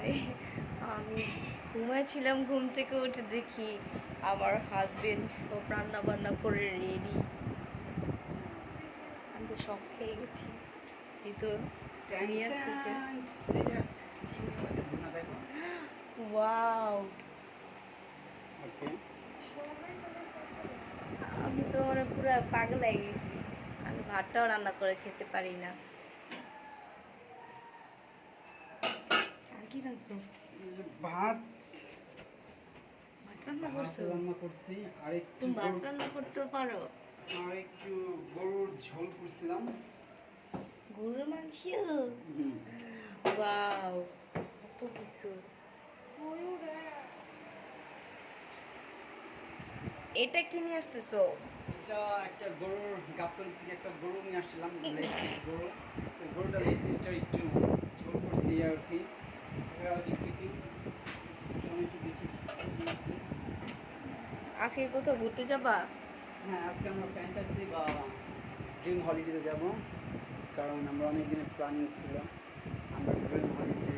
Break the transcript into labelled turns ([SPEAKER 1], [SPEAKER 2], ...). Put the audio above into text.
[SPEAKER 1] হায় আমি ঘুমাইছিলাম ঘুম থেকে উঠে দেখি আমার হাজবেন্ড সব রান্না বান্না করে রেডি আমি তো শখ খেয়ে গেছি। এই তো নিয়ে আসতেছে। ওয়াও আমি তো মানে পুরো পাগল হয়ে গেছি। আমি ভাতটাও রান্না করে খেতে পারি না। কি রাঁধছো
[SPEAKER 2] ভাত।
[SPEAKER 1] ভাত রান্না করছ?
[SPEAKER 2] রান্না করছি আর একটু
[SPEAKER 1] ভাত রান্না করতেও পারো।
[SPEAKER 2] আর একটু গরুর ঝোল করছিলাম।
[SPEAKER 1] গরুর মাংস? কত কিছু। এটা কি নিয়ে আসতেছো?
[SPEAKER 2] এটা একটা গরুর গাবতলি থেকে একটা গরু নিয়ে আসছিলাম গরু। গরুটা লেগ পিসটা একটু ঝোল করছি আর কি।
[SPEAKER 1] আজকে কোথাও ঘুরতে যাবা?
[SPEAKER 2] হ্যাঁ আজকে আমরা ফ্যান্টাসি বা ড্রিম হলিডেতে যাব। কারণ আমরা অনেক দিনের প্ল্যানিং ছিল। আমরা ড্রিম হলিডে